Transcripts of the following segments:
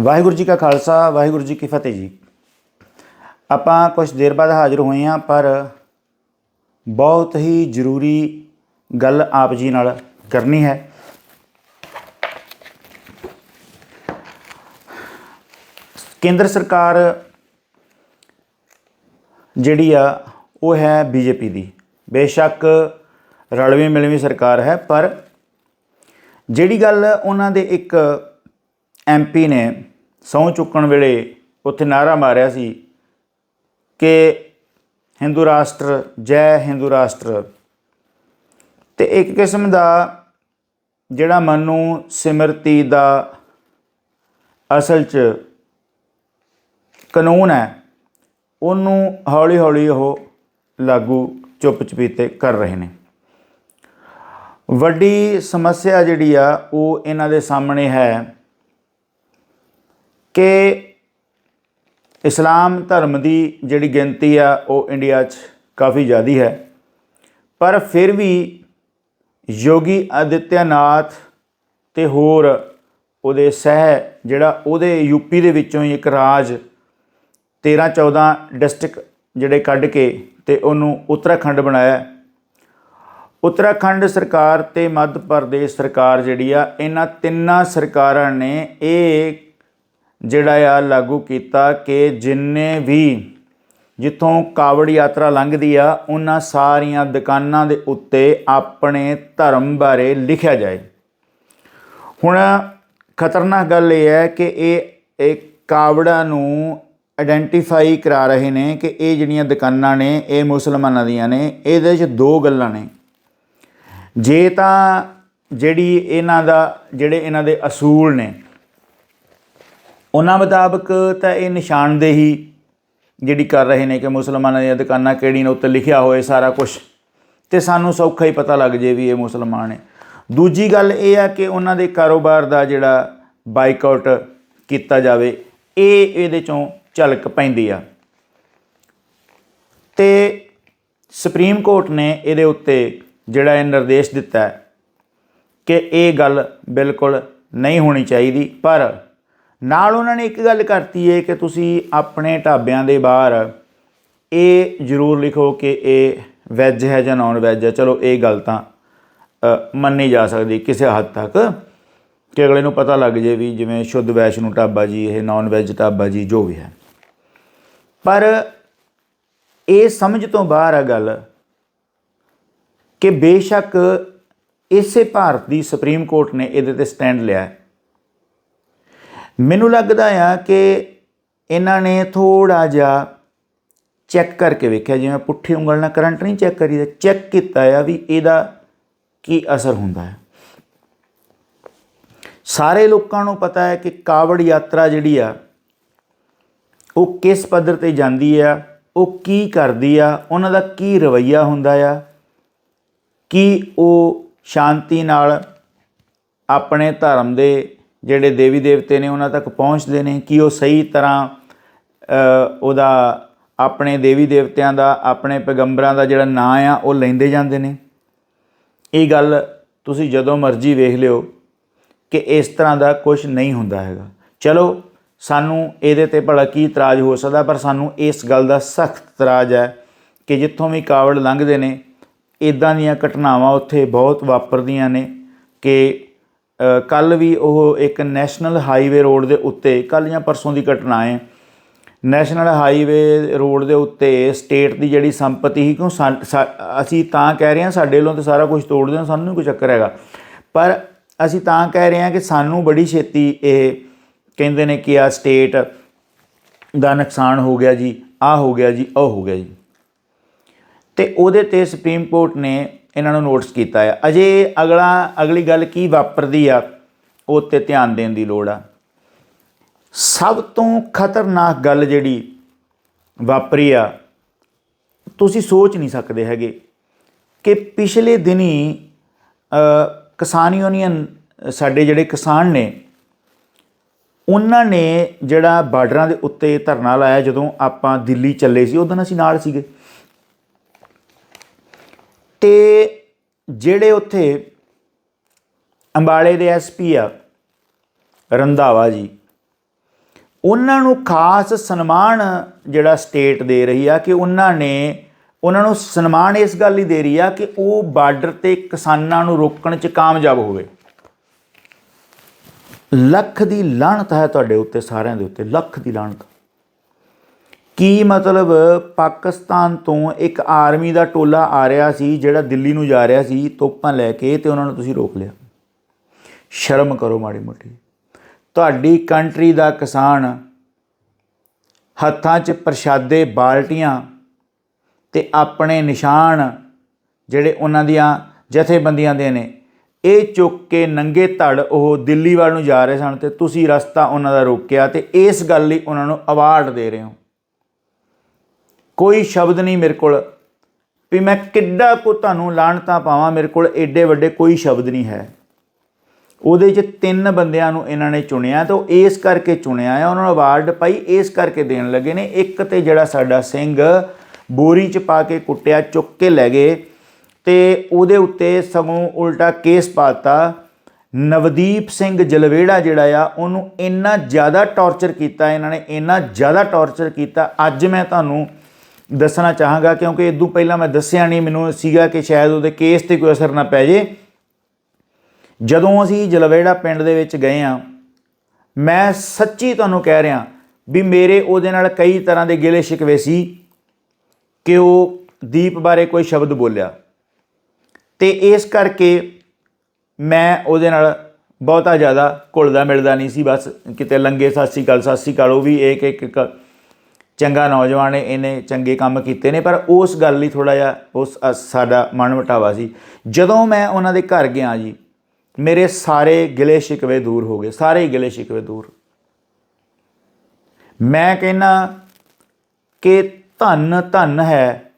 ਵਾਹਿਗੁਰੂ ਜੀ ਕਾ ਖਾਲਸਾ, ਵਾਹਿਗੁਰੂ ਜੀ ਕੀ ਫਤਿਹ ਜੀ। ਆਪਾਂ ਕੁਝ ਦੇਰ ਬਾਅਦ ਹਾਜ਼ਰ ਹੋਏ ਹਾਂ, ਪਰ ਬਹੁਤ ਹੀ ਜ਼ਰੂਰੀ ਗੱਲ ਆਪ ਜੀ ਨਾਲ ਕਰਨੀ ਹੈ। ਕੇਂਦਰ ਸਰਕਾਰ ਜਿਹੜੀ ਆ, ਉਹ ਹੈ ਬੀਜੇਪੀ ਦੀ। ਬੇਸ਼ੱਕ ਰਲਵੀਂ ਮਿਲਵੀਂ ਸਰਕਾਰ ਹੈ, ਪਰ ਜਿਹੜੀ ਗੱਲ ਉਹਨਾਂ ਦੇ ਇੱਕ ਐਮਪੀ ਨੇ ਸਹੁੰ ਚੁੱਕਣ ਵੇਲੇ ਉੱਥੇ ਨਾਰਾ ਮਾਰਿਆ ਸੀ ਕਿ ਹਿੰਦੂ ਰਾਸ਼ਟਰ, ਜੈ ਹਿੰਦੂ ਰਾਸ਼ਟਰ। ਤੇ ਇੱਕ ਕਿਸਮ ਦਾ ਜਿਹੜਾ ਮਨੂ ਸਿਮਰਤੀ ਦਾ ਅਸਲ 'ਚ ਕਾਨੂੰਨ ਹੈ, ਉਹਨੂੰ ਹੌਲੀ ਹੌਲੀ ਉਹ ਲਾਗੂ ਚੁੱਪ ਚਪੀਤੇ ਕਰ ਰਹੇ ਨੇ। ਵੱਡੀ ਸਮੱਸਿਆ ਜਿਹੜੀ ਆ, ਉਹ ਇਹਨਾਂ ਦੇ ਸਾਹਮਣੇ ਹੈ ਕਿ ਇਸਲਾਮ ਧਰਮ ਦੀ ਜਿਹੜੀ ਗਿਣਤੀ ਆ, ਉਹ ਇੰਡੀਆ 'ਚ ਕਾਫੀ ਜ਼ਿਆਦੀ ਹੈ। ਪਰ ਫਿਰ ਵੀ ਯੋਗੀ ਆਦਿਤਿਆਨਾਥ ਤੇ ਹੋਰ ਉਹਦੇ ਸਹਿ ਜਿਹੜਾ ਉਹਦੇ ਯੂਪੀ ਦੇ ਵਿੱਚੋਂ ਹੀ ਇੱਕ ਰਾਜ 13 14 ਡਿਸਟ੍ਰਿਕਟ ਜਿਹੜੇ ਕੱਢ ਕੇ ਤੇ ਉਹਨੂੰ ਉੱਤਰਾਖੰਡ ਬਣਾਇਆ। ਉੱਤਰਾਖੰਡ ਸਰਕਾਰ ਤੇ ਮੱਧ ਪ੍ਰਦੇਸ਼ ਸਰਕਾਰ ਜਿਹੜੀ ਆ, ਇਹਨਾਂ ਤਿੰਨਾਂ ਸਰਕਾਰਾਂ ਨੇ ਇਹ ਜਿਹੜਾ ਆ ਲਾਗੂ ਕੀਤਾ ਕਿ ਜਿੰਨੇ ਵੀ ਜਿੱਥੋਂ ਕਾਵੜ ਯਾਤਰਾ ਲੰਘਦੀ ਆ, ਉਹਨਾਂ ਸਾਰੀਆਂ ਦੁਕਾਨਾਂ ਦੇ ਉੱਤੇ ਆਪਣੇ ਧਰਮ ਬਾਰੇ ਲਿਖਿਆ ਜਾਏ। ਹੁਣ ਖਤਰਨਾਕ ਗੱਲ ਇਹ ਹੈ ਕਿ ਇਹ ਇੱਕ ਕਾਵੜਾ ਨੂੰ ਆਇਡੈਂਟੀਫਾਈ ਕਰਾ ਰਹੇ ਨੇ ਕਿ ਇਹ ਜਿਹੜੀਆਂ ਦੁਕਾਨਾਂ ਨੇ, ਇਹ ਮੁਸਲਮਾਨਾਂ ਦੀਆਂ ਨੇ, ਇਹਦੇ 'ਚ ਦੋ ਗੱਲਾਂ ਨੇ। ਜੇ ਤਾਂ ਜਿਹੜੀ ਇਹਨਾਂ ਦਾ, ਜਿਹੜੇ ਇਹਨਾਂ ਦੇ ਅਸੂਲ ਨੇ ਉਹਨਾਂ ਮੁਤਾਬਕ ਤਾਂ ਇਹ ਨਿਸ਼ਾਨਦੇਹੀ ਜਿਹੜੀ ਕਰ ਰਹੇ ਨੇ ਕਿ ਮੁਸਲਮਾਨਾਂ ਦੀਆਂ ਦੁਕਾਨਾਂ ਕਿਹੜੀ ਨੇ ਉੱਤੇ ਲਿਖਿਆ ਹੋਏ ਸਾਰਾ ਕੁਝ ਤੇ ਸਾਨੂੰ ਸੌਖਾ ਹੀ ਪਤਾ ਲੱਗ ਜੇ ਵੀ ਇਹ ਮੁਸਲਮਾਨ ਨੇ। ਦੂਜੀ ਗੱਲ ਇਹ ਆ ਕਿ ਉਹਨਾਂ ਦੇ ਕਾਰੋਬਾਰ ਦਾ ਜਿਹੜਾ ਬਾਈਕਾਟ ਕੀਤਾ ਜਾਵੇ, ਇਹ ਇਹਦੇ ਚੋਂ ਝਲਕ ਪੈਂਦੀ ਆ। ਤੇ ਸੁਪਰੀਮ ਕੋਰਟ ਨੇ ਇਹਦੇ ਉੱਤੇ ਜਿਹੜਾ ਇਹ ਨਿਰਦੇਸ਼ ਦਿੱਤਾ ਕਿ ਇਹ ਗੱਲ ਬਿਲਕੁਲ ਨਹੀਂ ਹੋਣੀ ਚਾਹੀਦੀ, ਪਰ ਨਾਲ ਉਹਨਾਂ ਨੇ ਇੱਕ ਗੱਲ ਕਰਤੀ ਹੈ ਕਿ ਤੁਸੀਂ ਆਪਣੇ ਢਾਬਿਆਂ ਦੇ ਬਾਹਰ ਇਹ ਜ਼ਰੂਰ ਲਿਖੋ ਕਿ ਇਹ ਵੈਜ ਹੈ ਜਾਂ ਨਾਨ ਵੈਜ ਹੈ। ਚਲੋ, ਇਹ ਗੱਲ ਤਾਂ ਮੰਨੀ ਜਾ ਸਕਦੀ ਕਿਸੇ ਹੱਦ ਤੱਕ ਕਿ ਅਗਲੇ ਨੂੰ ਪਤਾ ਲੱਗ ਜੇ ਵੀ ਜਿਵੇਂ ਸ਼ੁੱਧ ਵੈਸ਼ਨੂੰ ਢਾਬਾ ਜੀ, ਇਹ ਨਾਨ ਵੈਜ ਢਾਬਾ ਜੀ, ਜੋ ਵੀ ਹੈ। ਪਰ ਇਹ ਸਮਝ ਤੋਂ ਬਾਹਰ ਆ ਗੱਲ ਕਿ ਬੇਸ਼ੱਕ ਇਸੇ ਭਾਰਤ ਦੀ ਸੁਪਰੀਮ ਕੋਰਟ ਨੇ ਇਹਦੇ ਤੇ ਸਟੈਂਡ ਲਿਆ ਹੈ। ਮੈਨੂੰ ਲੱਗਦਾ ਆ ਕਿ ਇਹਨਾਂ ਨੇ ਥੋੜਾ ਜਿਹਾ ਚੈੱਕ ਕਰਕੇ ਵੇਖਿਆ, ਜਿਵੇਂ ਪੁੱਠੀ ਉਂਗਲ ਨਾਲ ਕਰੰਟ ਨਹੀਂ ਚੈੱਕ ਕਰੀਦਾ, ਚੈੱਕ ਕੀਤਾ ਆ ਵੀ ਇਹਦਾ ਕੀ ਅਸਰ ਹੁੰਦਾ ਹੈ। ਸਾਰੇ ਲੋਕਾਂ ਨੂੰ ਪਤਾ ਹੈ ਕਿ ਕਾਵੜ ਯਾਤਰਾ ਜਿਹੜੀ ਆ, ਉਹ ਕਿਸ ਪੱਧਰ ਤੇ ਜਾਂਦੀ ਆ, ਉਹ ਕੀ ਕਰਦੀ ਆ, ਉਹਨਾਂ ਦਾ ਕੀ ਰਵਈਆ ਹੁੰਦਾ ਆ, ਕੀ ਉਹ ਸ਼ਾਂਤੀ ਨਾਲ ਆਪਣੇ ਧਰਮ ਦੇ ਜਿਹੜੇ ਦੇਵੀ ਦੇਵਤੇ ਨੇ ਉਹਨਾਂ ਤੱਕ ਪਹੁੰਚਦੇ ਨੇ, ਕਿ ਉਹ ਸਹੀ ਤਰ੍ਹਾਂ ਉਹਦਾ ਆਪਣੇ ਦੇਵੀ ਦੇਵਤਿਆਂ ਦਾ, ਆਪਣੇ ਪੈਗੰਬਰਾਂ ਦਾ ਜਿਹੜਾ ਨਾਂ ਆ, ਉਹ ਲੈਂਦੇ ਜਾਂਦੇ ਨੇ? ਇਹ ਗੱਲ ਤੁਸੀਂ ਜਦੋਂ ਮਰਜ਼ੀ ਵੇਖ ਲਿਓ ਕਿ ਇਸ ਤਰ੍ਹਾਂ ਦਾ ਕੁਝ ਨਹੀਂ ਹੁੰਦਾ ਹੈਗਾ। ਚਲੋ, ਸਾਨੂੰ ਇਹਦੇ ਤੇ ਭਲਾ ਕੀ ਇਤਰਾਜ਼ ਹੋ ਸਕਦਾ, ਪਰ ਸਾਨੂੰ ਇਸ ਗੱਲ ਦਾ ਸਖਤ ਇਤਰਾਜ਼ ਹੈ ਕਿ ਜਿੱਥੋਂ ਵੀ ਕਾਵੜ ਲੰਘਦੇ ਨੇ ਇਦਾਂ ਦੀਆਂ ਘਟਨਾਵਾਂ ਉੱਥੇ ਬਹੁਤ ਵਾਪਰਦੀਆਂ ਨੇ ਕਿ ਕੱਲ ਵੀ ਉਹ ਇੱਕ ਨੈਸ਼ਨਲ ਹਾਈਵੇ ਰੋਡ ਦੇ ਉੱਤੇ, ਕੱਲ੍ਹ ਜਾਂ ਪਰਸੋਂ ਦੀ ਘਟਨਾ ਹੈ, ਨੈਸ਼ਨਲ ਹਾਈਵੇ ਰੋਡ ਦੇ ਉੱਤੇ ਸਟੇਟ ਦੀ ਜਿਹੜੀ ਸੰਪਤੀ ਸੀ, ਕਿਉਂ ਸਾ- ਅਸੀਂ ਤਾਂ ਕਹਿ ਰਹੇ ਹਾਂ ਸਾਡੇ ਵੱਲੋਂ ਤਾਂ ਸਾਰਾ ਕੁਝ ਤੋੜ ਦੇਣ, ਸਾਨੂੰ ਨਹੀਂ ਕੋਈ ਚੱਕਰ ਹੈਗਾ। ਪਰ ਅਸੀਂ ਤਾਂ ਕਹਿ ਰਹੇ ਹਾਂ ਕਿ ਸਾਨੂੰ ਬੜੀ ਛੇਤੀ ਇਹ ਕਹਿੰਦੇ ਨੇ ਕਿ ਆ ਸਟੇਟ ਦਾ ਨੁਕਸਾਨ ਹੋ ਗਿਆ ਜੀ ਆ ਹੋ ਗਿਆ ਜੀ, ਉਹ ਹੋ ਗਿਆ ਜੀ। ਤੇ ਉਹਦੇ ਤੇ ਸੁਪਰੀਮ ਕੋਰਟ ਨੇ ਇਹਨਾਂ ਨੂੰ ਨੋਟਸ ਕੀਤਾ ਹੈ ਅਜੇ ਅਗਲਾ, ਅਗਲੀ ਗੱਲ ਕੀ ਵਾਪਰਦੀ ਆ, ਉਹ ਤੇ ਧਿਆਨ ਦੇਣ ਦੀ ਲੋੜ ਆ। ਸਭ ਤੋਂ ਖਤਰਨਾਕ ਗੱਲ ਜਿਹੜੀ ਵਾਪਰੀ ਆ, ਤੁਸੀਂ ਸੋਚ ਨਹੀਂ ਸਕਦੇ ਹੈਗੇ ਕਿ ਪਿਛਲੇ ਦਿਨੀ ਕਿਸਾਨ ਯੂਨੀਅਨ, ਸਾਡੇ ਜਿਹੜੇ ਕਿਸਾਨ ਨੇ, ਉਹਨਾਂ ਨੇ ਜਿਹੜਾ ਬਾਰਡਰਾਂ ਦੇ ਉੱਤੇ ਧਰਨਾ ਲਾਇਆ ਜਦੋਂ ਆਪਾਂ ਦਿੱਲੀ ਚੱਲੇ ਸੀ, ਉਦੋਂ ਅਸੀਂ ਨਾਲ ਸੀਗੇ। ਤੇ ਜਿਹੜੇ ਉੱਥੇ ਅੰਬਾਲੇ ਦੇ ਐਸਪੀ ਆ, ਰੰਧਾਵਾ ਜੀ, ਉਹਨਾਂ ਨੂੰ ਖਾਸ ਸਨਮਾਨ ਜਿਹੜਾ ਸਟੇਟ ਦੇ ਰਹੀ ਆ ਕਿ ਉਹਨਾਂ ਨੇ, ਉਹਨਾਂ ਨੂੰ ਸਨਮਾਨ ਇਸ ਗੱਲ ਲਈ ਦੇ ਰਹੀ ਆ ਕਿ ਉਹ ਬਾਰਡਰ ਤੇ ਕਿਸਾਨਾਂ ਨੂੰ ਰੋਕਣ 'ਚ ਕਾਮਯਾਬ ਹੋਵੇ। ਲੱਖ ਦੀ ਲਾਹਨਤ ਹੈ ਤੁਹਾਡੇ ਉੱਤੇ, ਸਾਰਿਆਂ ਦੇ ਉੱਤੇ, ਲੱਖ ਦੀ ਲਾਹਨਤ। ਕੀ ਮਤਲਬ ਪਾਕਿਸਤਾਨ ਤੋਂ ਇੱਕ ਆਰਮੀ ਦਾ ਟੋਲਾ ਆ ਰਿਹਾ ਸੀ, ਜਿਹੜਾ ਦਿੱਲੀ ਨੂੰ ਜਾ ਰਿਹਾ ਸੀ, ਤੋਪਾਂ ਲੈ ਕੇ ਤੇ ਉਹਨਾਂ ਨੂੰ ਤੁਸੀਂ ਰੋਕ ਲਿਆ? ਸ਼ਰਮ ਕਰੋ ਮਾੜੀ ਮੋਟੀ। ਤੁਹਾਡੀ ਕੰਟਰੀ ਦਾ ਕਿਸਾਨ ਹੱਥਾਂ 'ਚ ਪ੍ਰਸ਼ਾਦੇ, ਬਾਲਟੀਆਂ ਤੇ ਆਪਣੇ ਨਿਸ਼ਾਨ ਜਿਹੜੇ ਉਹਨਾਂ ਦੀਆਂ ਜਥੇਬੰਦੀਆਂ ਦੇ ਨੇ, ਇਹ ਚੁੱਕ ਕੇ ਨੰਗੇ ਧੜ ਉਹ ਦਿੱਲੀ ਵੱਲ ਨੂੰ ਜਾ ਰਹੇ ਸਨ ਤੇ ਤੁਸੀਂ ਰਸਤਾ ਉਹਨਾਂ ਦਾ ਰੋਕਿਆ ਤੇ ਇਸ ਗੱਲ ਲਈ ਉਹਨਾਂ ਨੂੰ ਅਵਾਰਡ ਦੇ ਰਹੇ ਹੋ। ਕੋਈ ਸ਼ਬਦ ਨਹੀਂ ਮੇਰੇ ਕੋਲ। ਵੀ ਮੈਂ ਕਿੱਡਾ ਕੋ ਤੁਹਾਨੂੰ ਲਾਣਤਾਂ ਪਾਵਾਂ ਮੇਰੇ ਕੋਲ, ਏਡੇ ਵੱਡੇ ਕੋਈ ਸ਼ਬਦ ਨਹੀਂ ਹੈ। ਉਹਦੇ 'ਚ ਤਿੰਨ ਬੰਦਿਆਂ ਨੂੰ ਇਹਨਾਂ ਨੇ ਚੁਣਿਆ ਤੇ ਉਹ ਇਸ ਕਰਕੇ ਚੁਣਿਆ ਆ, ਉਹਨਾਂ ਨੂੰ ਅਵਾਰਡ ਪਾਈ, ਇਸ ਕਰਕੇ ਦੇਣ ਲੱਗੇ ਨੇ। ਇੱਕ ਤੇ ਜਿਹੜਾ ਸਾਡਾ ਸਿੰਘ ਬੋਰੀ 'ਚ ਪਾ ਕੇ ਕੁੱਟਿਆ, ਚੁੱਕ ਕੇ ਲੈ ਗਏ ਤੇ ਉਹਦੇ ਉੱਤੇ ਸਗੋਂ ਉਲਟਾ ਕੇਸ ਪਾਤਾ। ਨਵਦੀਪ ਸਿੰਘ ਜਲਵੇੜਾ ਜਿਹੜਾ ਆ, ਉਹਨੂੰ ਇੰਨਾ ਜ਼ਿਆਦਾ ਟੌਰਚਰ ਕੀਤਾ, ਇਹਨਾਂ ਨੇ ਇੰਨਾ ਜ਼ਿਆਦਾ ਟੌਰਚਰ ਕੀਤਾ। ਅੱਜ ਮੈਂ ਤੁਹਾਨੂੰ ਦੱਸਣਾ ਚਾਹਾਂਗਾ, ਕਿਉਂਕਿ ਇਦੋਂ ਪਹਿਲਾਂ ਮੈਂ ਦੱਸਿਆ ਨਹੀਂ, ਮੈਨੂੰ ਸੀਗਾ ਕਿ ਸ਼ਾਇਦ ਉਹਦੇ ਕੇਸ ਤੇ ਕੋਈ ਅਸਰ ਨਾ ਪੈ ਜੇ। ਜਦੋਂ ਅਸੀਂ ਜਲਵੇੜਾ ਪਿੰਡ ਦੇ ਵਿੱਚ ਗਏ ਆ ਮੈਂ ਸੱਚੀ ਤੁਹਾਨੂੰ ਕਹਿ ਰਿਹਾ ਵੀ ਮੇਰੇ ਉਹਦੇ ਨਾਲ ਕਈ ਤਰ੍ਹਾਂ ਦੇ ਗਿਲੇ ਸ਼ਿਕਵੇ ਸੀ ਕਿ ਉਹ ਦੀਪ ਬਾਰੇ ਕੋਈ ਸ਼ਬਦ ਬੋਲਿਆ। ਤੇ ਇਸ ਕਰਕੇ ਮੈਂ ਉਹਦੇ ਨਾਲ ਬਹੁਤਾ ਜ਼ਿਆਦਾ ਘੁਲਦਾ ਮਿਲਦਾ ਨਹੀਂ ਸੀ, ਬਸ ਕਿਤੇ ਲੰਗੇ, ਸਤਿ ਸ਼੍ਰੀ ਅਕਾਲ, ਸਤਿ ਸ਼੍ਰੀ ਅਕਾਲ, ਉਹ ਵੀ ਇੱਕ ਇੱਕ ਇੱਕ ਚੰਗਾ ਨੌਜਵਾਨ ਹੈ ਇਹਨੇ ਚੰਗੇ ਕੰਮ ਕੀਤੇ ਨੇ, ਪਰ ਉਸ ਗੱਲ ਲਈ ਥੋੜਾ ਜਿਹਾ ਉਸ ਸਾਡਾ ਮਨ ਵਟਾਵਾ ਸੀ। ਜਦੋਂ ਮੈਂ ਉਹਨਾਂ ਦੇ ਘਰ ਗਿਆ ਜੀ, ਮੇਰੇ ਸਾਰੇ ਗਿਲੇ ਸ਼ਿਕਵੇ ਦੂਰ ਹੋ ਗਏ, ਸਾਰੇ ਹੀ ਗਿਲੇ ਸ਼ਿਕਵੇ ਦੂਰ। ਮੈਂ ਕਹਿੰਨਾ ਕਿ ਧੰਨ ਧੰਨ ਹੈ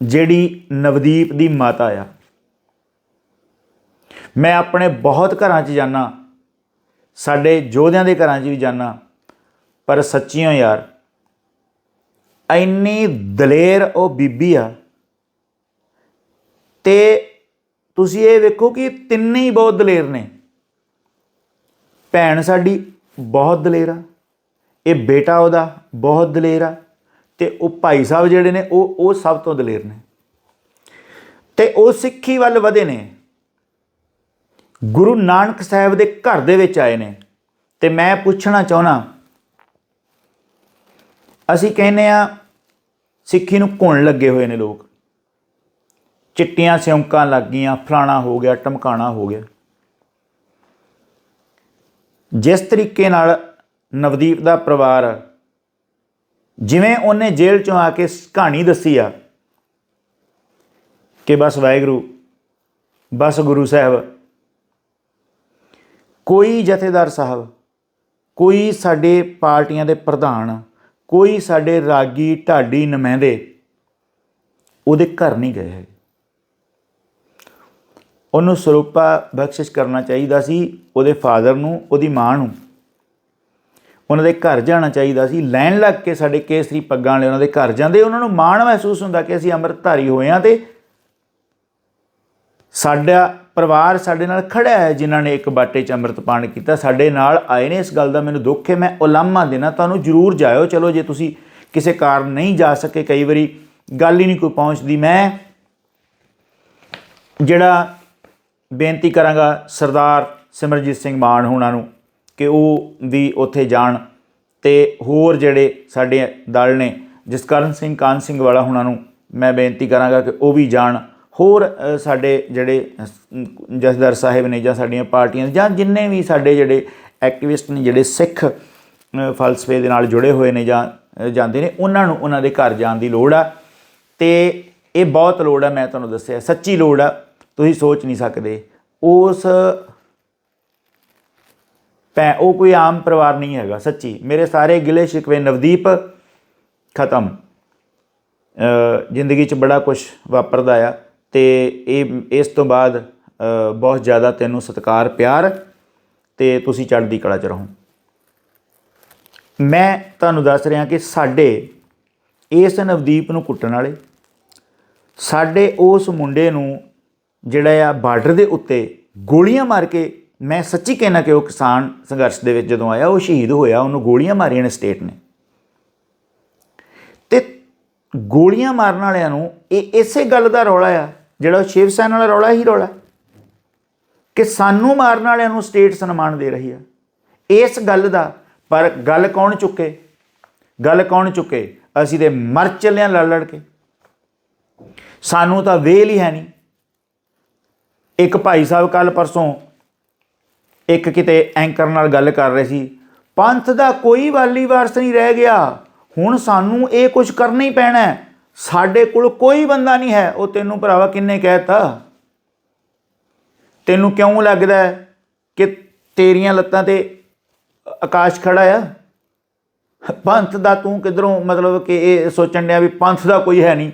ਜਿਹੜੀ ਨਵਦੀਪ ਦੀ ਮਾਤਾ ਆ। ਮੈਂ ਆਪਣੇ ਬਹੁਤ ਘਰਾਂ 'ਚ ਜਾਣਾ ਸਾਡੇ ਯੋਧਿਆਂ ਦੇ ਘਰਾਂ 'ਚ ਵੀ ਜਾਣਾ ਪਰ ਸੱਚੀਓ ਯਾਰ ਇੰਨੀ ਦਲੇਰ ਉਹ ਬੀਬੀ ਆ, ਤੇ ਤੁਸੀਂ ਇਹ ਵੇਖੋ ਕਿ ਤਿੰਨੇ ਹੀ ਬਹੁਤ ਦਲੇਰ ਨੇ। ਭੈਣ ਸਾਡੀ ਬਹੁਤ ਦਲੇਰ ਆ, ਇਹ ਬੇਟਾ ਉਹਦਾ ਬਹੁਤ ਦਲੇਰ ਆ, ਤੇ ਉਹ ਭਾਈ ਸਾਹਿਬ ਜਿਹੜੇ ਨੇ ਉਹ ਉਹ ਸਭ ਤੋਂ ਦਲੇਰ ਨੇ। ਤੇ ਉਹ ਸਿੱਖੀ ਵੱਲ ਵਧੇ ਨੇ। ਗੁਰੂ ਨਾਨਕ ਸਾਹਿਬ ਦੇ ਘਰ ਦੇ ਵਿੱਚ ਆਏ ਨੇ। ਤੇ ਮੈਂ ਪੁੱਛਣਾ ਚਾਹਣਾ ਅਸੀਂ ਕਹਿੰਦੇ ਆ ਸਿੱਖੀ ਨੂੰ ਘੁਣ ਲੱਗੇ ਹੋਏ ਨੇ ਲੋਕ। ਚਿੱਟੀਆਂ ਸਿਉਂਕਾਂ ਲੱਗ ਗਈਆਂ, ਫਲਾਣਾ ਹੋ ਗਿਆ, ਟਮਕਾਣਾ ਹੋ ਗਿਆ। ਜਿਸ ਤਰੀਕੇ ਨਾਲ ਨਵਦੀਪ ਦਾ ਪਰਿਵਾਰ ਜਿਵੇਂ ਉਹਨੇ ਜੇਲ੍ਹ ਚੋਂ ਆ ਕੇ ਕਹਾਣੀ ਦੱਸੀ ਆ ਕਿ ਬਸ ਵਾਹਿਗੁਰੂ, ਬਸ ਗੁਰੂ ਸਾਹਿਬ, ਕੋਈ ਜਥੇਦਾਰ ਸਾਹਿਬ, ਕੋਈ ਸਾਡੇ ਪਾਰਟੀਆਂ ਦੇ ਪ੍ਰਧਾਨ ਕੋਈ ਸਾਡੇ ਰਾਗੀ ਢਾਡੀ ਨੁਮਾਇੰਦੇ ਉਹਦੇ ਘਰ ਨਹੀਂ ਗਏ ਹੈਗੇ। ਉਹਨੂੰ ਸਰੂਪਾ ਬਖਸ਼ਿਸ਼ ਕਰਨਾ ਚਾਹੀਦਾ ਸੀ ਉਹਦੇ ਫਾਦਰ ਨੂੰ, ਉਹਦੀ ਮਾਂ ਨੂੰ। ਉਹਨਾਂ ਦੇ ਘਰ ਜਾਣਾ ਚਾਹੀਦਾ ਸੀ। ਲੈਣ ਲੱਗ ਕੇ ਸਾਡੇ ਕੇਸਰੀ ਪੱਗਾਂ ਵਾਲੇ ਉਹਨਾਂ ਦੇ ਘਰ ਜਾਂਦੇ। ਉਹਨਾਂ ਨੂੰ ਮਾਣ ਮਹਿਸੂਸ ਹੁੰਦਾ ਕਿ ਅਸੀਂ ਅੰਮ੍ਰਿਤਧਾਰੀ ਹੋਏ ਹਾਂ ਤੇ ਸਾਡਾ ਪਰਿਵਾਰ ਸਾਡੇ ਨਾਲ ਖੜਾ ਹੈ, ਜਿਨ੍ਹਾਂ ਨੇ ਇੱਕ ਬਾਟੇ 'ਚ ਅੰਮ੍ਰਿਤਪਾਨ ਕੀਤਾ। ਸਾਡੇ ਨਾਲ ਆਏ ਨੇ ਇਸ ਗੱਲ ਦਾ ਮੈਨੂੰ ਦੁੱਖ ਹੈ। ਮੈਂ ਉਲਾਮਾ ਦੇਣਾ ਤੁਹਾਨੂੰ ਜਰੂਰ ਜਾਇਓ। ਚਲੋ, ਜੇ ਤੁਸੀਂ ਕਿਸੇ ਕਾਰਨ ਨਹੀਂ ਜਾ ਸਕੇ, ਕਈ ਵਾਰੀ ਗੱਲ ਹੀ ਨਹੀਂ ਕੋਈ ਪਹੁੰਚਦੀ। ਮੈਂ ਜਿਹੜਾ ਬੇਨਤੀ ਕਰਾਂਗਾ ਸਰਦਾਰ ਸਿਮਰਜੀਤ ਸਿੰਘ ਮਾਨ ਹੋਣਾ ਨੂੰ ਕਿ ਉਹ ਵੀ ਉੱਥੇ ਜਾਣ ਤੇ ਹੋਰ ਜਿਹੜੇ ਸਾਡੇ ਦਲ ਨੇ, ਜਸਕਰਨ ਸਿੰਘ, ਕਾਨ ਸਿੰਘ ਵਾਲਾ ਹੋਣਾ ਨੂੰ ਮੈਂ ਬੇਨਤੀ ਕਰਾਂਗਾ ਕਿ ਉਹ ਵੀ ਜਾਣ। ਹੋਰ ਸਾਡੇ ਜਿਹੜੇ ਅ, ਜਥੇਦਾਰ ਸਾਹਿਬ ਨੇ ਜਾਂ ਸਾਡੀਆਂ ਪਾਰਟੀਆਂ ਜਾਂ ਜਿੰਨੇ ਵੀ ਸਾਡੇ ਜਿਹੜੇ ਐਕਟਿਵਿਸਟ ਨੇ ਜਿਹੜੇ ਸਿੱਖ ਫਲਸਫੇ ਦੇ ਨਾਲ ਜੁੜੇ ਹੋਏ ਨੇ ਜਾਂ ਜਾਂਦੇ ਨੇ ਉਹਨਾਂ ਨੂੰ ਉਹਨਾਂ ਦੇ ਘਰ ਜਾਣ ਦੀ ਲੋੜ ਆ। ਤੇ ਇਹ ਬਹੁਤ ਲੋੜ ਆ ਮੈਂ ਤੁਹਾਨੂੰ ਦੱਸਿਆ ਸੱਚੀ ਲੋੜ ਆ। ਤੁਸੀਂ ਸੋਚ ਨਹੀਂ ਸਕਦੇ। ਉਸ ਪੈ ਉਹ ਕੋਈ ਆਮ ਪਰਿਵਾਰ ਨਹੀਂ ਹੈਗਾ ਸੱਚੀ। ਮੇਰੇ ਸਾਰੇ ਗਿਲੇ ਸ਼ਿਕਵੇ ਨਵਦੀਪ ਖਤਮ। ਜ਼ਿੰਦਗੀ 'ਚ ਬੜਾ ਕੁਝ ਵਾਪਰਦਾ ਆ। ਤੇ ਇਹ, ਇਸ ਤੋਂ ਬਾਅਦ ਬਹੁਤ ਜ਼ਿਆਦਾ ਤੈਨੂੰ ਸਤਿਕਾਰ, ਪਿਆਰ ਤੇ ਤੁਸੀਂ ਚੜ੍ਹਦੀ ਕਲਾ 'ਚ ਰਹੋ। ਮੈਂ ਤੁਹਾਨੂੰ ਦੱਸ ਰਿਹਾ ਕਿ ਸਾਡੇ ਇਸ ਨਵਦੀਪ ਨੂੰ ਕੁੱਟਣ ਵਾਲੇ, ਸਾਡੇ ਉਸ ਮੁੰਡੇ ਨੂੰ ਜਿਹੜਾ ਆ ਬਾਰਡਰ ਦੇ ਉੱਤੇ ਗੋਲੀਆਂ ਮਾਰ ਕੇ, ਮੈਂ ਸੱਚੀ ਕਹਿਣਾ ਕਿ ਉਹ ਕਿਸਾਨ ਸੰਘਰਸ਼ ਦੇ ਵਿੱਚ ਜਦੋਂ ਆਇਆ, ਉਹ ਸ਼ਹੀਦ ਹੋਇਆ, ਉਹਨੂੰ ਗੋਲੀਆਂ ਮਾਰੀਆਂ ਨੇ ਸਟੇਟ ਨੇ। ਤੇ ਗੋਲੀਆਂ ਮਾਰਨ ਵਾਲਿਆਂ ਨੂੰ ਇਹ ਇਸੇ ਗੱਲ ਦਾ ਰੌਲਾ ਆ ਜਿਹੜਾ ਉਹ ਸ਼ਿਵ ਸੈਨਾ ਵਾਲਾ ਰੌਲਾ ਹੀ ਰੌਲਾ ਕਿ ਸਾਨੂੰ ਮਾਰਨ ਵਾਲਿਆਂ ਨੂੰ ਸਟੇਟ ਸਨਮਾਨ ਦੇ ਰਹੀ ਆ। ਇਸ ਗੱਲ ਦਾ ਪਰ ਗੱਲ ਕੌਣ ਚੁੱਕੇ? ਗੱਲ ਕੌਣ ਚੁੱਕੇ? ਅਸੀਂ ਤੇ ਮਰ ਚੱਲਿਆਂ ਲੜ ਲੜ ਕੇ। ਸਾਨੂੰ ਤਾਂ ਵੇਲ ਹੀ ਹੈ ਨਹੀਂ। ਇੱਕ ਭਾਈ ਸਾਹਿਬ ਕੱਲ ਪਰਸੋਂ ਇੱਕ ਕਿਤੇ ਐਂਕਰ ਨਾਲ ਗੱਲ ਕਰ ਰਹੇ ਸੀ। ਪੰਥ ਦਾ ਕੋਈ ਵਾਲੀ ਵਾਰਸ ਨਹੀਂ ਰਹਿ ਗਿਆ। ਹੁਣ ਸਾਨੂੰ ਇਹ ਕੁਝ ਕਰਨਾ ਹੀ ਪੈਣਾ ਹੈ। ਸਾਡੇ ਕੋਲ ਕੋਈ ਬੰਦਾ ਨਹੀਂ ਹੈ। ਉਹ ਤੈਨੂੰ ਭਰਾਵਾ ਕਿੰਨੇ ਕਹਿਤਾ? ਤੈਨੂੰ ਕਿਉਂ ਲੱਗਦਾ ਕਿ ਤੇਰੀਆਂ ਲੱਤਾਂ ਤੇ ਆਕਾਸ਼ ਖੜਾ ਆ? ਪੰਥ ਦਾ ਤੂੰ ਕਿਧਰੋਂ ਮਤਲਬ ਕਿ ਇਹ ਸੋਚਣ ਡਿਆ ਵੀ ਪੰਥ ਦਾ ਕੋਈ ਹੈ ਨਹੀਂ?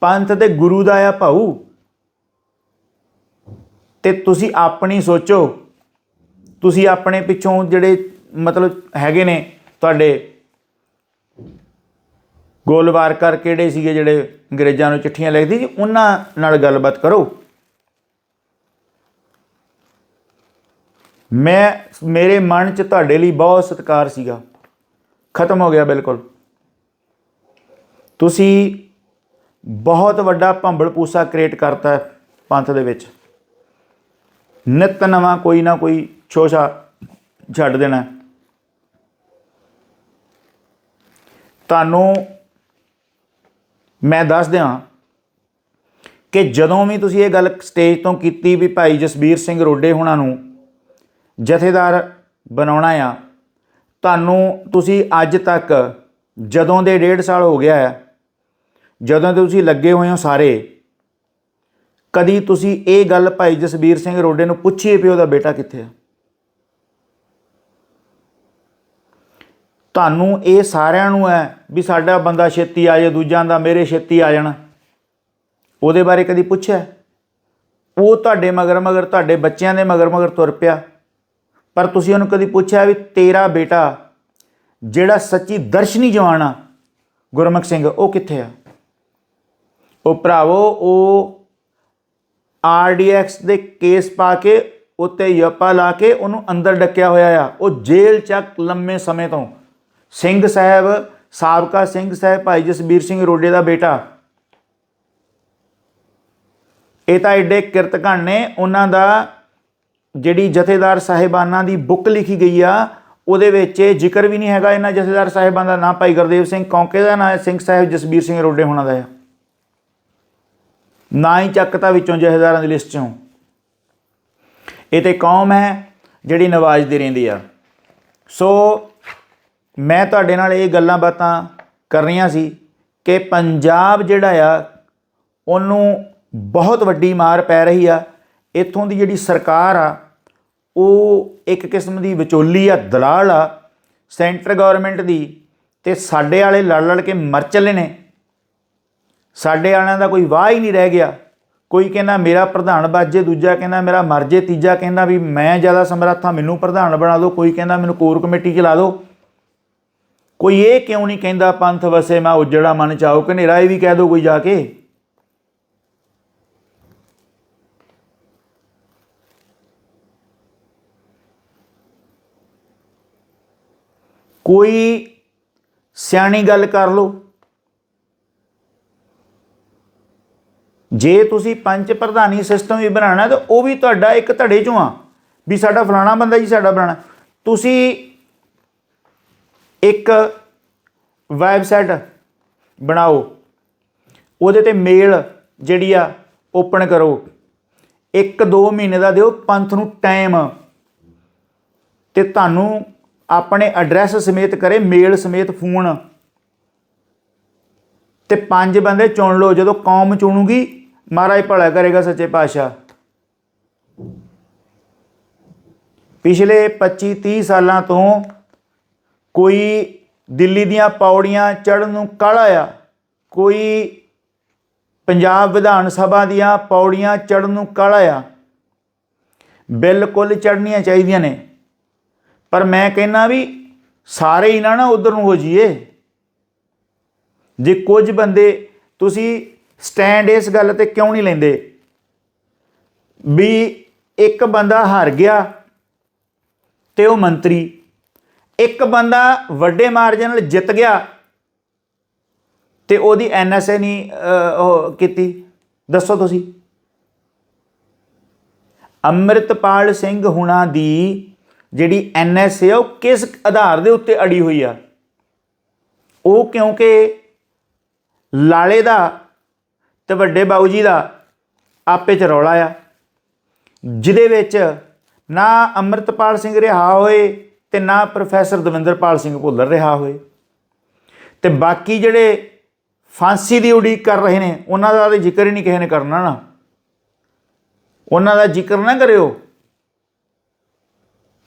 ਪੰਥ ਤੇ ਗੁਰੂ ਦਾ ਆ ਭਾਊ। ਤੇ ਤੁਸੀਂ ਆਪਣੀ ਸੋਚੋ। ਤੁਸੀਂ ਆਪਣੇ ਪਿੱਛੋਂ ਜਿਹੜੇ ਮਤਲਬ ਹੈਗੇ ਨੇ ਤੁਹਾਡੇ ਗੋਲਵਾਰਕਰ ਕਿਹੜੇ ਸੀਗੇ ਜਿਹੜੇ ਅੰਗਰੇਜ਼ਾਂ ਨੂੰ ਚਿੱਠੀਆਂ ਲਿਖਦੇ ਸੀ? ਉਹਨਾਂ ਨਾਲ ਗੱਲਬਾਤ ਕਰੋ। ਮੈਂ, ਮੇਰੇ ਮਨ 'ਚ ਤੁਹਾਡੇ ਲਈ ਬਹੁਤ ਸਤਿਕਾਰ ਸੀਗਾ। ਖਤਮ ਹੋ ਗਿਆ ਬਿਲਕੁਲ। ਤੁਸੀਂ ਬਹੁਤ ਵੱਡਾ ਭੰਬਲ ਪੂਸਾ ਕ੍ਰੀਏਟ ਕਰਤਾ ਪੰਥ ਦੇ ਵਿੱਚ। ਨਿਤ ਨਵਾਂ ਕੋਈ ਨਾ ਕੋਈ ਛੋਸ਼ਾ ਛੱਡ ਦੇਣਾ। ਤੁਹਾਨੂੰ ਮੈਂ ਦੱਸ ਦਿਆਂ ਕਿ ਜਦੋਂ ਵੀ ਤੁਸੀਂ ਇਹ ਗੱਲ ਸਟੇਜ ਤੋਂ ਕੀਤੀ ਵੀ ਭਾਈ ਜਸਬੀਰ ਸਿੰਘ ਰੋਡੇ ਹੁਣਾਂ ਨੂੰ ਜਥੇਦਾਰ ਬਣਾਉਣਾ ਆ, ਤੁਹਾਨੂੰ ਤੁਸੀਂ ਅੱਜ ਤੱਕ ਜਦੋਂ ਦੇ ਡੇਢ ਸਾਲ ਹੋ ਗਿਆ ਹੈ ਜਦੋਂ ਦੇ ਤੁਸੀਂ ਲੱਗੇ ਹੋਏ ਹੋ ਸਾਰੇ, ਕਦੀ ਤੁਸੀਂ ਇਹ ਗੱਲ ਭਾਈ ਜਸਬੀਰ ਸਿੰਘ ਰੋਡੇ ਨੂੰ ਪੁੱਛੀਏ ਵੀ ਉਹਦਾ ਬੇਟਾ ਕਿੱਥੇ ਆ? ਤੁਹਾਨੂੰ ਇਹ ਸਾਰਿਆਂ ਨੂੰ ਹੈ ਵੀ ਸਾਡਾ ਬੰਦਾ ਛੇਤੀ ਆ ਜਾਏ, ਦੂਜਿਆਂ ਦਾ ਮੇਰੇ ਛੇਤੀ ਆ ਜਾਣਾ। ਉਹਦੇ ਬਾਰੇ ਕਦੀ ਪੁੱਛਿਆ? ਉਹ ਤੁਹਾਡੇ ਮਗਰ ਮਗਰ, ਤੁਹਾਡੇ ਬੱਚਿਆਂ ਦੇ ਮਗਰ ਮਗਰ ਤੁਰ ਪਿਆ। ਪਰ ਤੁਸੀਂ ਉਹਨੂੰ ਕਦੀ ਪੁੱਛਿਆ ਵੀ ਤੇਰਾ ਬੇਟਾ ਜਿਹੜਾ ਸੱਚੀ ਦਰਸ਼ਨੀ ਜਵਾਨ ਆ, ਗੁਰਮੁਖ ਸਿੰਘ, ਉਹ ਕਿੱਥੇ ਆ? ਉਹ ਭਰਾਵੋ, ਉਹ ਆਰਡੀਐਕਸ ਦੇ ਕੇਸ ਪਾ ਕੇ ਉੱਤੇ ਯਪਾ ਲਾ ਕੇ ਉਹਨੂੰ ਅੰਦਰ ਡੱਕਿਆ ਹੋਇਆ ਆ। ਉਹ ਜੇਲ੍ਹ ਚੱਕ ਲੰਮੇ ਸਮੇਂ ਤੋਂ। ਸਿੰਘ ਸਾਹਿਬ, ਸਾਬਕਾ ਸਿੰਘ ਸਾਹਿਬ ਭਾਈ ਜਸਬੀਰ ਸਿੰਘ ਰੋਡੇ ਦਾ ਬੇਟਾ। ਇਹ ਤਾਂ ਐਡੇ ਕਿਰਤਕਣ ਨੇ, ਉਹਨਾਂ ਦਾ ਜਿਹੜੀ ਜਥੇਦਾਰ ਸਾਹਿਬਾਨਾਂ ਦੀ ਬੁੱਕ ਲਿਖੀ ਗਈ ਆ, ਉਹਦੇ ਵਿੱਚ ਇਹ ਜ਼ਿਕਰ ਵੀ ਨਹੀਂ ਹੈਗਾ ਇਹਨਾਂ ਜਥੇਦਾਰ ਸਾਹਿਬਾਨ ਦਾ ਨਾਮ ਭਾਈ ਗੁਰਦੇਵ ਸਿੰਘ ਕੌਂਕੇ ਦਾ ਨਾਮ ਸਿੰਘ ਸਾਹਿਬ ਜਸਬੀਰ ਸਿੰਘ ਰੋਡੇ ਹੋਣਾ ਦਾ ਆ। ਨਾ ਹੀ ਚੱਕਤਾ ਵਿੱਚੋਂ ਜਥੇਦਾਰਾਂ ਦੀ ਲਿਸਟ ਚੋਂ। ਇਹ ਤੇ ਕੌਮ ਹੈ ਜਿਹੜੀ ਨਵਾਜ਼ਦੀ ਰਹਿੰਦੀ ਆ। ਸੋ ਮੈਂ ਤੁਹਾਡੇ ਨਾਲ ਇਹ ਗੱਲਾਂ ਬਾਤਾਂ ਕਰਨੀਆਂ ਸੀ ਕਿ ਪੰਜਾਬ ਜਿਹੜਾ ਆ, ਉਹਨੂੰ ਬਹੁਤ ਵੱਡੀ ਮਾਰ ਪੈ ਰਹੀ ਆ। ਇੱਥੋਂ ਦੀ ਜਿਹੜੀ ਸਰਕਾਰ ਆ, ਉਹ ਇੱਕ ਕਿਸਮ ਦੀ ਵਿਚੋਲੀ ਆ, ਦਲਾਲ ਆ, ਸੈਂਟਰ ਗਵਰਨਮੈਂਟ ਦੀ ਤੇ ਸਾਡੇ ਵਾਲੇ ਲੜ ਲੜ ਕੇ ਮਰ ਚੱਲੇ ਨੇ। ਸਾਡੇ ਵਾਲਿਆਂ ਦਾ ਕੋਈ ਵਾਹ ਹੀ ਨਹੀਂ ਰਹਿ ਗਿਆ। ਕੋਈ ਕਹਿੰਦਾ ਮੇਰਾ ਪ੍ਰਧਾਨ ਬਾਜੇ ਦੂਜਾ ਕਹਿੰਦਾ ਮੇਰਾ ਮਰਜੇ ਤੀਜਾ ਕਹਿੰਦਾ ਵੀ ਮੈਂ ਜ਼ਿਆਦਾ ਸਮਰੱਥਾ, ਮੈਨੂੰ ਪ੍ਰਧਾਨ ਬਣਾ ਦਿਓ। ਕੋਈ ਕਹਿੰਦਾ ਮੈਨੂੰ ਕੋਰ ਕਮੇਟੀ ਚਲਾ ਦਿਓ। ਕੋਈ ਇਹ ਕਿਉਂ ਨਹੀਂ ਕਹਿੰਦਾ ਪੰਥ ਵਸੇ ਮੈਂ ਉਜੜਾ ਮਨ ਚਾਹੋ ਕਿ ਹਨੇਰਾ ਇਹ ਵੀ ਕਹਿ ਦੋ ਕੋਈ ਜਾ ਕੇ। ਕੋਈ ਸਿਆਣੀ ਗੱਲ ਕਰ ਲਓ। ਜੇ ਤੁਸੀਂ ਪੰਚ ਪ੍ਰਧਾਨੀ ਸਿਸਟਮ ਵੀ ਬਣਾਉਣਾ ਤਾਂ ਉਹ ਵੀ ਤੁਹਾਡਾ ਇੱਕ ਧੜੇ ਚੋਂ ਆ, ਵੀ ਸਾਡਾ ਫਲਾਣਾ ਬੰਦਾ ਜੀ ਸਾਡਾ ਬਣਾਉਣਾ। ਤੁਸੀਂ ਇੱਕ ਵੈਬਸਾਈਟ ਬਣਾਓ। ਉਹਦੇ ਤੇ ਮੇਲ ਜਿਹੜੀ ਆ ਓਪਨ ਕਰੋ। ਇੱਕ ਦੋ ਮਹੀਨੇ ਦਾ ਦਿਓ, ਪੰਥ ਨੂੰ ਟਾਈਮ ਤੇ ਤੁਹਾਨੂੰ ਆਪਣੇ ਐਡਰੈਸ ਸਮੇਤ ਕਰੇ ਮੇਲ ਸਮੇਤ ਫੋਨ ਤੇ ਪੰਜ ਬੰਦੇ ਚੁਣ ਲਓ, ਜਦੋਂ ਕੌਮ ਚੁਣੂਗੀ, ਮਹਾਰਾਜ ਭਲਾ ਕਰੇਗਾ ਸੱਚੇ ਪਾਤਸ਼ਾਹ। ਪਿਛਲੇ 25 30 ਸਾਲਾਂ ਤੋਂ ਕੋਈ ਦਿੱਲੀ ਦੀਆਂ ਪੌੜੀਆਂ ਚੜ੍ਹਨ ਨੂੰ ਕਾਹਲਾ ਆ? ਕੋਈ ਪੰਜਾਬ ਵਿਧਾਨ ਸਭਾ ਦੀਆਂ ਪੌੜੀਆਂ ਚੜ੍ਹਨ ਨੂੰ ਕਾਹਲਾ ਆ? ਬਿਲਕੁਲ ਚੜ੍ਹਨੀਆਂ ਚਾਹੀਦੀਆਂ ਨੇ। ਪਰ ਮੈਂ ਕਹਿੰਨਾ ਵੀ ਸਾਰੇ ਹੀ ਨਾ ਨਾ ਉਧਰ ਨੂੰ ਹੋ ਜਾਈਏ। ਜੇ ਕੁਝ ਬੰਦੇ ਤੁਸੀਂ ਸਟੈਂਡ ਇਸ ਗੱਲ ਤੇ ਕਿਉਂ ਨਹੀਂ ਲੈਂਦੇ? ਵੀ ਇੱਕ ਬੰਦਾ ਹਾਰ ਗਿਆ ਤੇ ਉਹ ਮੰਤਰੀ ਇੱਕ ਬੰਦਾ ਵੱਡੇ ਮਾਰਜਨ ਨਾਲ ਜਿੱਤ ਗਿਆ ਤੇ ਉਹਦੀ ਐਨਐਸਏ ਨਹੀਂ ਉਹ ਕੀਤੀ। ਦੱਸੋ ਤੁਸੀਂ। ਅੰਮ੍ਰਿਤਪਾਲ ਸਿੰਘ ਹੁਣਾਂ ਦੀ ਜਿਹੜੀ ਐਨਐਸਏ ਆ, ਉਹ ਕਿਸ ਆਧਾਰ ਦੇ ਉੱਤੇ ਅੜੀ ਹੋਈ ਆ? ਉਹ ਕਿਉਂਕਿ ਲਾਲੇ ਦਾ ਤੇ ਵੱਡੇ ਬਾਊ ਜੀ ਦਾ ਆਪੇ ਚ ਰੌਲਾ ਆ, ਜਿਹਦੇ ਵਿੱਚ ਨਾ ਅੰਮ੍ਰਿਤਪਾਲ ਸਿੰਘ ਰਿਹਾ ਹੋਏ ਤੇ ਨਾ ਪ੍ਰੋਫੈਸਰ ਦਵਿੰਦਰਪਾਲ ਸਿੰਘ ਭੁੱਲਰ ਰਿਹਾ ਹੋਏ ਤੇ ਬਾਕੀ ਜਿਹੜੇ ਫਾਂਸੀ ਦੀ ਉਡੀਕ ਕਰ ਰਹੇ ਨੇ, ਉਹਨਾਂ ਦਾ ਤਾਂ ਜ਼ਿਕਰ ਹੀ ਨਹੀਂ ਕਿਸੇ ਨੇ ਕਰਨਾ ਨਾ। ਉਹਨਾਂ ਦਾ ਜ਼ਿਕਰ ਨਾ ਕਰਿਓ।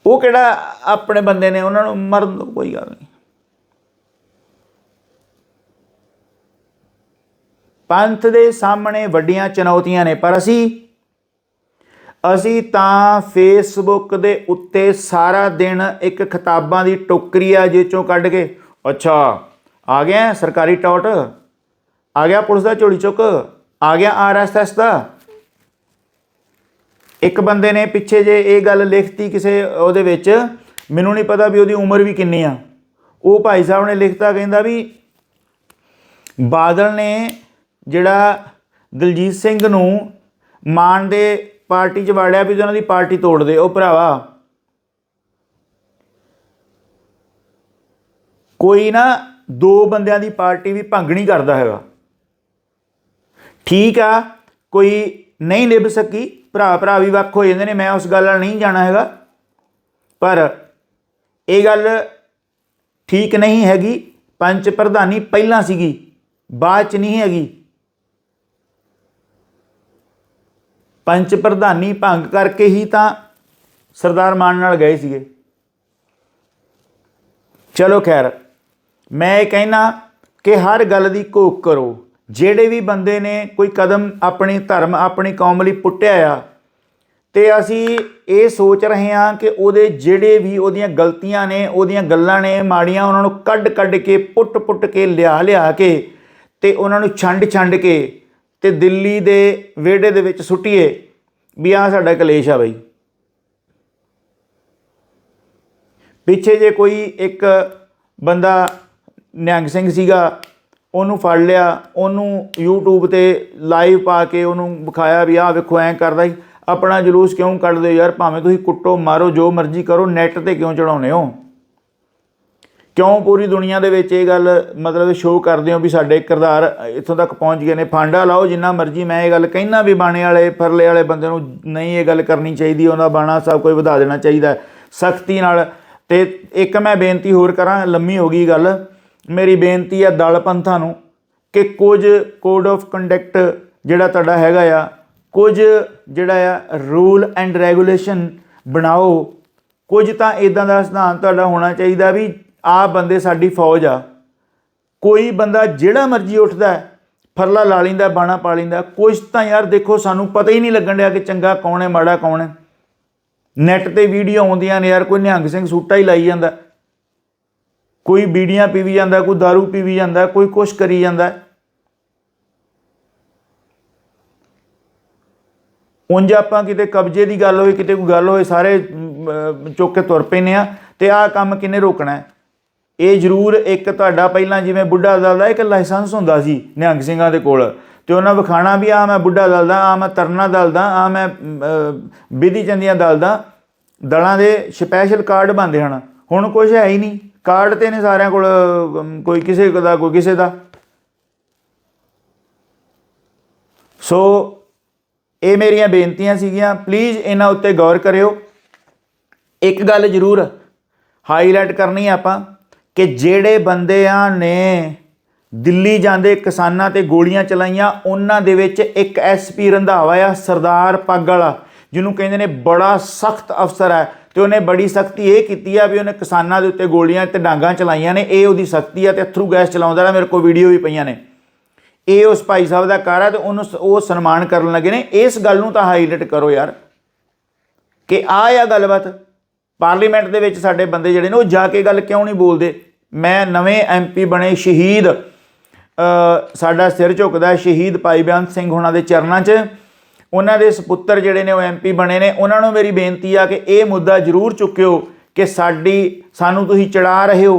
ਉਹ ਕਿਹੜਾ ਆਪਣੇ ਬੰਦੇ ਨੇ, ਉਹਨਾਂ ਨੂੰ ਮਰਨ ਦਿਓ ਕੋਈ ਗੱਲ ਨਹੀਂ। ਪੰਥ ਦੇ ਸਾਹਮਣੇ ਵੱਡੀਆਂ ਚੁਣੌਤੀਆਂ ਨੇ, ਪਰ ਅਸੀਂ ਅਸੀਂ ਤਾਂ ਫੇਸਬੁੱਕ ਦੇ ਉੱਤੇ ਸਾਰਾ ਦਿਨ ਇੱਕ ਕਿਤਾਬਾਂ ਦੀ ਟੋਕਰੀ ਆ ਜੇ ਚੋਂ ਕੱਢ ਕੇ। ਅੱਛਾ, ਆ ਗਿਆ ਸਰਕਾਰੀ ਟੌਟ? ਆ ਗਿਆ ਪੁਲਿਸ ਦਾ ਝੋਲੀ ਚੁੱਕ? ਆ ਗਿਆ ਆਰਐਸਐਸ ਦਾ? ਇੱਕ ਬੰਦੇ ਨੇ ਪਿੱਛੇ ਜੇ ਇਹ ਗੱਲ ਲਿਖਤੀ ਕਿਸੇ ਉਹਦੇ ਵਿੱਚ, ਮੈਨੂੰ ਨਹੀਂ ਪਤਾ ਵੀ ਉਹਦੀ ਉਮਰ ਵੀ ਕਿੰਨੀ ਆ। ਉਹ ਭਾਈ ਸਾਹਿਬ ਨੇ ਲਿਖਤਾ, ਕਹਿੰਦਾ ਵੀ ਬਾਦਲ ਨੇ ਜਿਹੜਾ ਦਲਜੀਤ ਸਿੰਘ ਨੂੰ ਮਾਨ ਦੇ ਪਾਰਟੀ 'ਚ ਵਾੜਿਆ ਵੀ ਉਹਨਾਂ ਦੀ ਪਾਰਟੀ ਤੋੜ ਦੇ। ਉਹ ਭਰਾਵਾ, ਕੋਈ ਨਾ ਦੋ ਬੰਦਿਆਂ ਦੀ ਪਾਰਟੀ ਵੀ ਭੰਗ ਨਹੀਂ ਕਰਦਾ ਹੈਗਾ। ਠੀਕ ਆ, ਕੋਈ ਨਹੀਂ ਲਿਭ ਸਕੀ ਭਰਾ ਭਰਾ ਵੀ ਵੱਖ ਹੋ ਜਾਂਦੇ ਨੇ, ਮੈਂ ਉਸ ਗੱਲ ਨਾਲ ਨਹੀਂ ਜਾਣਾ ਹੈਗਾ। ਪਰ ਇਹ ਗੱਲ ਠੀਕ ਨਹੀਂ ਹੈਗੀ। ਪੰਚ ਪ੍ਰਧਾਨੀ ਪਹਿਲਾਂ ਸੀਗੀ, ਬਾਅਦ ਚ ਨਹੀਂ ਹੈਗੀ। ਪੰਚ ਪ੍ਰਧਾਨੀ ਭੰਗ ਕਰਕੇ ਹੀ ਤਾਂ ਸਰਦਾਰ ਮਾਨ ਨਾਲ ਗਏ ਸੀਗੇ। ਚਲੋ ਖੈਰ, ਮੈਂ ਇਹ ਕਹਿਣਾ ਕਿ ਹਰ ਗੱਲ ਦੀ ਘੋਖ ਕਰੋ। ਜਿਹੜੇ ਵੀ ਬੰਦੇ ਨੇ ਕੋਈ ਕਦਮ ਆਪਣੀ ਧਰਮ, ਆਪਣੀ ਕੌਮ ਲਈ ਪੁੱਟਿਆ ਆ, ਤੇ ਅਸੀਂ ਇਹ ਸੋਚ ਰਹੇ ਹਾਂ ਕਿ ਉਹਦੇ ਜਿਹੜੇ ਵੀ ਉਹਦੀਆਂ ਗਲਤੀਆਂ ਨੇ, ਉਹਦੀਆਂ ਗੱਲਾਂ ਨੇ ਮਾੜੀਆਂ, ਉਹਨਾਂ ਨੂੰ ਕੱਢ ਕੱਢ ਕੇ ਪੁੱਟ ਪੁੱਟ ਕੇ ਲਿਆ ਲਿਆ ਕੇ, ਤੇ ਉਹਨਾਂ ਨੂੰ ਛੰਡ ਛੰਡ ਕੇ ਤੇ ਦਿੱਲੀ ਦੇ ਵਿਹੜੇ ਦੇ ਵਿੱਚ ਸੁੱਟੀਏ ਵੀ ਆ ਸਾਡਾ ਕਲੇਸ਼ ਆ ਬਈ। ਪਿੱਛੇ ਜੇ ਕੋਈ ਇੱਕ ਬੰਦਾ ਨਿਹੰਗ ਸਿੰਘ ਸੀਗਾ, ਉਹਨੂੰ ਫੜ ਲਿਆ, ਉਹਨੂੰ YouTube ਤੇ ਲਾਈਵ ਪਾ ਕੇ ਉਹਨੂੰ ਵਿਖਾਇਆ ਵੀ ਆਹ ਵੇਖੋ, ਐਂ ਕਰਦਾ ਸੀ। ਆਪਣਾ ਜਲੂਸ ਕਿਉਂ ਕੱਢਦੇ ਹੋ ਯਾਰ? ਭਾਵੇਂ ਤੁਸੀਂ ਕੁੱਟੋ, ਮਾਰੋ, ਜੋ ਮਰਜ਼ੀ ਕਰੋ ਨੈਟ ਤੇ ਕਿਉਂ ਚੜਾਉਨੇ ਹੋ? ਕਿਉਂ ਪੂਰੀ ਦੁਨੀਆ ਦੇ ਵਿੱਚ ਇਹ ਗੱਲ ਮਤਲਬ ਸ਼ੋਅ ਕਰਦੇ ਹੋ ਵੀ ਸਾਡੇ ਕਿਰਦਾਰ ਇੱਥੋਂ ਤੱਕ ਪਹੁੰਚ ਗਏ ਨੇ? ਫਾਂਡਾ ਲਾਓ, ਜਿੰਨਾ ਮਰਜ਼ੀ ਮੈਂ ਇਹ ਗੱਲ ਕਹਿਣਾ ਵੀ ਬਾਣੇ ਵਾਲੇ ਫਰਲੇ ਵਾਲੇ ਬੰਦੇ ਨੂੰ ਨਹੀਂ ਇਹ ਗੱਲ ਕਰਨੀ ਚਾਹੀਦੀ, ਉਹਦਾ ਬਾਣਾ ਸਭ ਕੋਈ ਵਧਾ ਦੇਣਾ ਚਾਹੀਦਾ ਸਖਤੀ ਨਾਲ। ਤੇ ਇੱਕ ਮੈਂ ਬੇਨਤੀ ਹੋਰ ਕਰਾਂ, ਲੰਮੀ ਹੋ ਗਈ ਗੱਲ। ਮੇਰੀ ਬੇਨਤੀ ਹੈ ਦਲ ਪੰਥਾਂ ਨੂੰ ਕਿ ਕੁਝ ਕੋਡ ਆਫ ਕੰਡਕਟ ਜਿਹੜਾ ਤੁਹਾਡਾ ਹੈਗਾ ਆ, ਕੁਝ ਜਿਹੜਾ ਆ ਰੂਲ ਐਂਡ ਰੈਗੂਲੇਸ਼ਨ ਬਣਾਓ। ਕੁਝ ਤਾਂ ਇਦਾਂ ਦਾ ਸਿਧਾਂਤ ਤੁਹਾਡਾ ਹੋਣਾ ਚਾਹੀਦਾ ਵੀ ਆ ਬੰਦੇ ਸਾਡੀ ਫੌਜ ਆ। ਕੋਈ ਬੰਦਾ ਜਿਹੜਾ ਮਰਜ਼ੀ ਉੱਠਦਾ ਫਰਲਾ ਲਾ ਲੈਂਦਾ, ਬਾਣਾ ਪਾ ਲੈਂਦਾ। ਕੁਝ ਤਾਂ ਯਾਰ ਦੇਖੋ, ਸਾਨੂੰ ਪਤਾ ਹੀ ਨਹੀਂ ਲੱਗਣ ਡਿਆ ਕਿ ਚੰਗਾ ਕੌਣ ਹੈ, ਮਾੜਾ ਕੌਣ ਹੈ। ਨੈਟ ਤੇ ਵੀਡੀਓ ਆਉਂਦੀਆਂ ਨੇ ਯਾਰ, ਕੋਈ ਨਿਹੰਗ ਸਿੰਘ ਸੂਟਾ ਹੀ ਲਾਈ ਜਾਂਦਾ। ਕੋਈ ਬੀੜੀਆਂ ਪੀਵੀ ਜਾਂਦਾ, ਕੋਈ दारू ਪੀਵੀ ਜਾਂਦਾ, ਕੋਈ ਕੁਛ ਕਰੀ ਜਾਂਦਾ। ਉਂਝ ਆਪਾਂ ਕਿਤੇ ਕਬਜ਼ੇ ਦੀ ਗੱਲ ਹੋਏ, ਕਿਤੇ ਕੋਈ ਗੱਲ ਹੋਏ, ਸਾਰੇ ਚੁੱਕ ਕੇ ਤੁਰ ਪੈਨੇ ਆ। ਤੇ ਆਹ ਕੰਮ ਕਿਨੇ ਰੋਕਣਾ ਹੈ? ਇਹ ਜ਼ਰੂਰ ਇੱਕ ਤੁਹਾਡਾ ਪਹਿਲਾਂ ਜਿਵੇਂ ਬੁੱਢਾ ਦਲ ਦਾ ਇੱਕ ਲਾਇਸੈਂਸ ਹੁੰਦਾ ਸੀ, ਨਿਹੰਗ ਸਿੰਘਾਂ ਦੇ ਕੋਲ। ਤੇ ਉਹਨਾਂ ਵਿਖਾਣਾ ਵੀ ਆ ਮੈਂ ਬੁੱਢਾ ਦਲ ਦਾ ਆ ਮੈਂ ਤਰਨਾ ਦਲ ਦਾ ਆ ਮੈਂ ਵਿਧੀ ਚੰਦੀਆਂ ਦਲ ਦਾ। ਦਲਾਂ ਦੇ ਸਪੈਸ਼ਲ ਕਾਰਡ ਬਣਦੇ ਹਨ। ਹੁਣ ਕੁਝ ਹੈ ਹੀ ਨਹੀਂ। ਕਾਰਡ ਤੇ ਨੇ ਸਾਰਿਆਂ ਕੋਲ ਕੋਈ ਕਿਸੇ ਦਾ, ਕੋਈ ਕਿਸੇ ਦਾ। ਸੋ ਇਹ ਮੇਰੀਆਂ ਬੇਨਤੀਆਂ ਸੀਗੀਆਂ। ਪਲੀਜ਼ ਇਹਨਾਂ ਉੱਤੇ ਗੌਰ ਕਰਿਓ। ਇੱਕ ਗੱਲ ਜ਼ਰੂਰ ਹਾਈਲਾਈਟ ਕਰਨੀ ਆਪਾਂ। ਕਿ ਜਿਹੜੇ ਬੰਦਿਆਂ ਨੇ ਦਿੱਲੀ ਜਾਂਦੇ ਕਿਸਾਨਾਂ ਤੇ ਗੋਲੀਆਂ ਚਲਾਈਆਂ, ਉਹਨਾਂ ਦੇ ਵਿੱਚ ਇੱਕ ਐਸਪੀ ਰੰਧਾਵਾ ਆ, ਸਰਦਾਰ ਪੱਗ ਵਾਲਾ, ਜਿਹਨੂੰ ਕਹਿੰਦੇ ਨੇ ਬੜਾ ਸਖਤ ਅਫਸਰ ਹੈ ਤੇ ਉਹਨੇ ਬੜੀ ਸਖਤੀ ਇਹ ਕੀਤੀ ਆ ਵੀ ਉਹਨੇ ਕਿਸਾਨਾਂ ਦੇ ਉੱਤੇ ਗੋਲੀਆਂ ਤੇ ਡਾਂਗਾਂ ਚਲਾਈਆਂ ਨੇ। ਇਹ ਉਹਦੀ ਸਖਤੀ ਆ ਤੇ ਅਥਰੂ ਗੈਸ ਚਲਾਉਂਦਾ ਰਿਹਾ, ਮੇਰੇ ਕੋਲ ਵੀਡੀਓ ਵੀ ਪਈਆਂ ਨੇ। ਇਹ ਉਸ ਭਾਈ ਸਾਹਿਬ ਦਾ ਕਾਰ ਹੈ ਤੇ ਉਹਨੂੰ ਸ- ਉਹ ਸਨਮਾਨ ਕਰਨ ਲੱਗੇ ਨੇ। ਇਸ ਗੱਲ ਨੂੰ ਤਾਂ ਹਾਈਲਾਈਟ ਕਰੋ ਯਾਰ ਕਿ ਆ ਆ ਗੱਲਬਾਤ। ਪਾਰਲੀਮੈਂਟ ਦੇ ਵਿੱਚ ਸਾਡੇ ਬੰਦੇ ਜਿਹੜੇ ਨੇ, ਉਹ ਜਾ ਕੇ ਗੱਲ ਕਿਉਂ ਨਹੀਂ ਬੋਲਦੇ? ਮੈਂ ਨਵੇਂ ਐਮਪੀ ਬਣੇ ਸ਼ਹੀਦ ਸਾਡਾ ਸਿਰ ਝੁਕਦਾ ਸ਼ਹੀਦ ਭਾਈ ਬਿਆਨ ਸਿੰਘ ਹੁਣਾਂ ਦੇ ਚਰਨਾਂ 'ਚ। ਉਹਨਾਂ ਦੇ ਸੁਪੁੱਤਰ ਜਿਹੜੇ ਨੇ ਉਹ ਐਮਪੀ ਬਣੇ ਨੇ। ਉਹਨਾਂ ਨੂੰ ਮੇਰੀ ਬੇਨਤੀ ਆ ਕਿ ਇਹ ਮੁੱਦਾ ਜ਼ਰੂਰ ਚੁੱਕਿਓ ਕਿ ਸਾਡੀ, ਸਾਨੂੰ ਤੁਸੀਂ ਚੜਾ ਰਹੇ ਹੋ।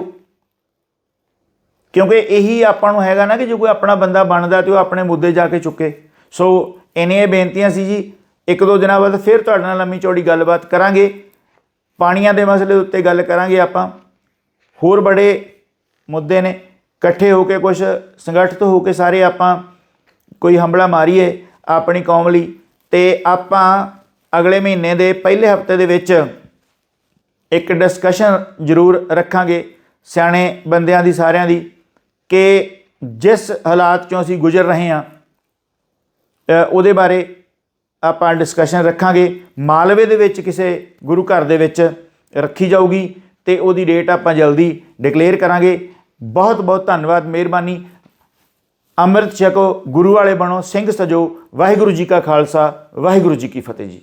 ਕਿਉਂਕਿ ਇਹੀ ਆਪਾਂ ਨੂੰ ਹੈਗਾ ਨਾ ਕਿ ਜੇ ਕੋਈ ਆਪਣਾ ਬੰਦਾ ਬਣਦਾ ਤੇ ਉਹ ਆਪਣੇ ਮੁੱਦੇ ਜਾ ਕੇ ਚੁੱਕੇ। ਸੋ ਇਹਨੀਆਂ ਬੇਨਤੀਆਂ ਸੀ ਜੀ। ਇੱਕ ਦੋ ਦਿਨਾਂ ਬਾਅਦ ਫਿਰ ਤੁਹਾਡੇ ਨਾਲ ਲੰਮੀ ਚੌੜੀ ਗੱਲਬਾਤ ਕਰਾਂਗੇ। ਪਾਣੀਆਂ ਦੇ ਮਸਲੇ ਉੱਤੇ ਗੱਲ ਕਰਾਂਗੇ ਆਪਾਂ। ਹੋਰ ਬੜੇ ਮੁੱਦੇ ਨੇ। ਇਕੱਠੇ ਹੋ ਕੇ ਕੁਝ ਸੰਗਠਿਤ ਹੋ ਕੇ ਸਾਰੇ ਆਪਾਂ ਕੋਈ ਹਮਲਾ ਮਾਰੀਏ ਆਪਣੀ ਕੌਮ ਲਈ, ਤੇ ਆਪਾਂ ਅਗਲੇ ਮਹੀਨੇ ਦੇ ਪਹਿਲੇ ਹਫ਼ਤੇ ਦੇ ਵਿੱਚ ਇੱਕ ਡਿਸਕਸ਼ਨ ਜ਼ਰੂਰ ਰੱਖਾਂਗੇ ਸਿਆਣੇ ਬੰਦਿਆਂ ਦੀ, ਸਾਰਿਆਂ ਦੀ, ਕਿ ਜਿਸ ਹਾਲਾਤ ਚੋਂ ਅਸੀਂ ਗੁਜ਼ਰ ਰਹੇ ਹਾਂ ਉਹਦੇ ਬਾਰੇ ਆਪਾਂ ਡਿਸਕਸ਼ਨ ਰੱਖਾਂਗੇ। ਮਾਲਵੇ ਦੇ ਵਿੱਚ ਕਿਸੇ ਗੁਰੂ ਘਰ ਦੇ ਵਿੱਚ ਰੱਖੀ ਜਾਊਗੀ। ਤੇ ਉਹਦੀ ਡੇਟ ਆਪਾਂ ਜਲਦੀ ਡਿਕਲੇਅਰ ਕਰਾਂਗੇ। ਬਹੁਤ ਬਹੁਤ ਧੰਨਵਾਦ, ਮਿਹਰਬਾਨੀ। ਅੰਮ੍ਰਿਤ ਛਕੋ, ਗੁਰੂ ਵਾਲੇ ਬਣੋ, ਸਿੰਘ ਸਜੋ। ਵਾਹਿਗੁਰੂ ਜੀ ਕਾ ਖਾਲਸਾ, ਵਾਹਿਗੁਰੂ ਜੀ ਕੀ ਫਤਿਹ ਜੀ।